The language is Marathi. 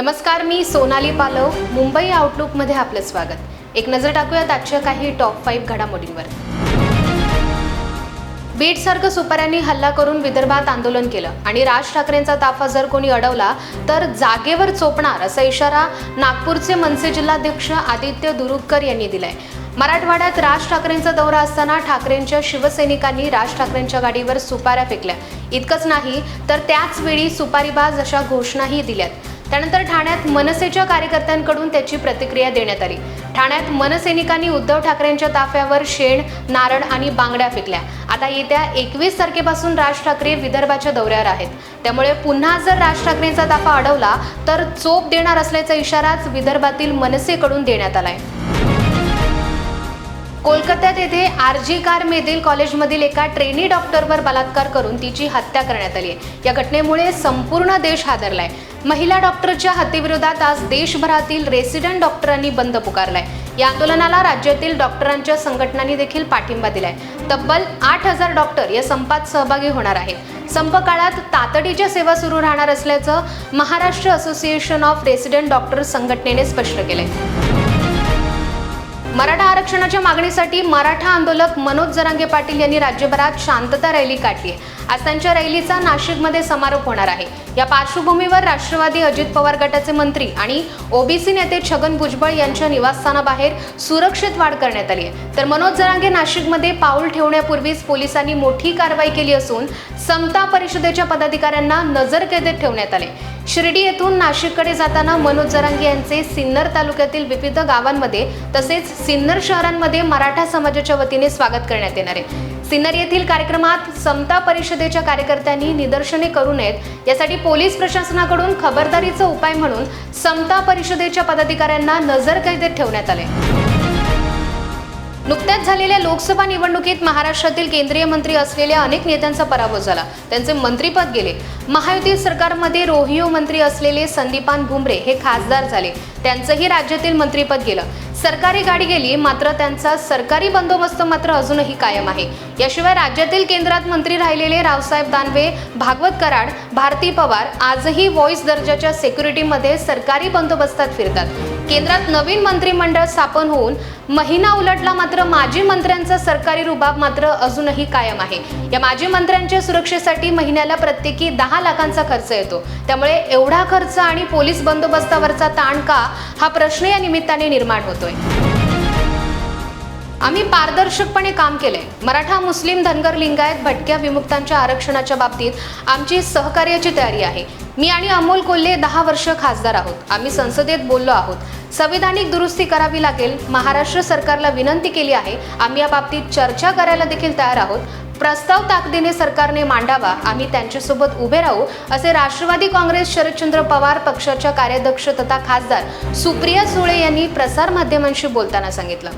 नमस्कार मी सोनाली पालव. मुंबई आउटलुकमध्ये आपलं स्वागत. एक नजर टाकूयात आजच्या काही टॉप फाईव्ह घडामोडींवर. बीडसारखं सुपाऱ्यांनी हल्ला करून विदर्भात आंदोलन केलं आणि राज ठाकरेंचा ताफा जर कोणी अडवला तर जागेवर चोपणार असा इशारा नागपूरचे मनसे जिल्हाध्यक्ष आदित्य दुरुपकर यांनी दिलाय. मराठवाड्यात राज ठाकरेंचा दौरा असताना ठाकरेंच्या शिवसैनिकांनी राज ठाकरेंच्या गाडीवर सुपाऱ्या फेकल्या. इतकंच नाही तर त्याच वेळी सुपारीबाज अशा घोषणाही दिल्यात. त्यानंतर ठाण्यात मनसेच्या कार्यकर्त्यांकडून त्याची प्रतिक्रिया देण्यात आली. ठाण्यात मनसैनिकांनी उद्धव ठाकरेंच्या ताफ्यावर शेण नारळ आणि बांगड्या फेकल्या. आता येत्या एकवीस तारखेपासून राज ठाकरे विदर्भाच्या दौऱ्यावर आहेत. त्यामुळे पुन्हा जर राज ठाकरेंचा ताफा अडवला तर चोप देणार असल्याचा इशाराच विदर्भातील मनसेकडून देण्यात आलाय. कोलकात्यात येथे आर जी कार मेदिल कॉलेजमधील एका ट्रेनी डॉक्टरवर बलात्कार करून तिची हत्या करण्यात आली आहे. या घटनेमुळे संपूर्ण देश हादरलाय. महिला डॉक्टरच्या हत्येविरोधात आज देशभरातील रेसिडेंट डॉक्टरांनी बंद पुकारलाय. या आंदोलनाला राज्यातील डॉक्टरांच्या संघटनांनी देखील पाठिंबा दिलाय. तब्बल आठ हजार डॉक्टर या संपात सहभागी होणार आहेत. संप काळात तातडीच्या सेवा सुरू राहणार असल्याचं Maharashtra association of resident doctor संघटनेने स्पष्ट केलंय. मराठा आरक्षणाच्या मागणीसाठी मराठा आंदोलक मनोज जरांगे पाटील यांनी राज्यभरात शांतता रॅली काढली आहे. आज त्यांच्या रॅलीचा नाशिकमध्ये समारोप होणार आहे. या पार्श्वभूमीवर राष्ट्रवादी अजित पवार गटाचे मंत्री आणि ओबीसी नेते छगन भुजबळ यांच्या निवासस्थानाबाहेर सुरक्षित वाढ करण्यात आली आहे. तर मनोज जरांगे नाशिकमध्ये पाऊल ठेवण्यापूर्वीच पोलिसांनी मोठी कारवाई केली असून समता परिषदेच्या पदाधिकाऱ्यांना नजरकैदेत ठेवण्यात आले. शिर्डी येथून नाशिककडे जाताना मनोज जरांगे यांचे सिन्नर तालुक्यातील विविध गावांमध्ये तसेच सिन्नर शहरांमध्ये मराठा समाजाच्या वतीने स्वागत करण्यात येणार आहे. सिन्नर येथील कार्यक्रमात समता परिषद परिषदेच्या कार्यकर्त्यांनी निदर्शने करू नयेत. यासाठी पोलीस प्रशासनाकडून खबरदारीचा उपाय म्हणून समता परिषदेच्या पदाधिकाऱ्यांना नजरकैदेत ठेवण्यात आले. नुकत्याच झालेल्या लोकसभा निवडणुकीत महाराष्ट्रातील केंद्रीय मंत्री असलेल्या अनेक नेत्यांचा पराभव झाला. त्यांचे मंत्रीपद गेले. महायुती सरकारमध्ये रोहिओ मंत्री असलेले संदीपान भुमरे हे खासदार झाले. त्यांचंही राज्यातील मंत्रीपद गेलं. सरकारी गाडी गेली मात्र त्यांचा सरकारी बंदोबस्त मात्र अजूनही कायम आहे. याशिवाय राज्यातील केंद्रात मंत्री राहिलेले रावसाहेब दानवे भागवत कराड भारती पवार आजही व्हॉइस दर्जाच्या सेक्युरिटीमध्ये सरकारी बंदोबस्तात फिरतात. केंद्रात नवीन मंत्रिमंडळ स्थापन होऊन महिना उलटला मात्र माजी मंत्र्यांचा सरकारी रुबाब मात्र अजूनही कायम आहे. या माजी मंत्र्यांच्या सुरक्षेसाठी महिन्याला प्रत्येकी दहा लाखांचा खर्च येतो. त्यामुळे एवढा खर्च आणि पोलीस बंदोबस्तावरचा ताण का हा प्रश्न या निमित्ताने निर्माण होतोय. आम्ही पारदर्शकपणे काम केलंय मराठा मुस्लिम धनगर लिंगायत भटक्या विमुक्तांच्या आरक्षणाच्या बाबतीत आमची सहकार्याची तयारी आहे. मी आणि अमोल कोल्हे दहा वर्ष खासदार आहोत. आम्ही संसदेत बोललो आहोत. संविधानिक दुरुस्ती करावी लागेल महाराष्ट्र सरकारला विनंती केली आहे. आम्ही या बाबतीत चर्चा करायला देखील तयार आहोत. प्रस्ताव ताकदीने सरकारने मांडावा. आम्ही त्यांच्यासोबत उभे राहू असे राष्ट्रवादी काँग्रेस शरदचंद्र पवार पक्षाच्या कार्याध्यक्ष तथा खासदार सुप्रिया सुळे यांनी प्रसारमाध्यमांशी बोलताना सांगितलं.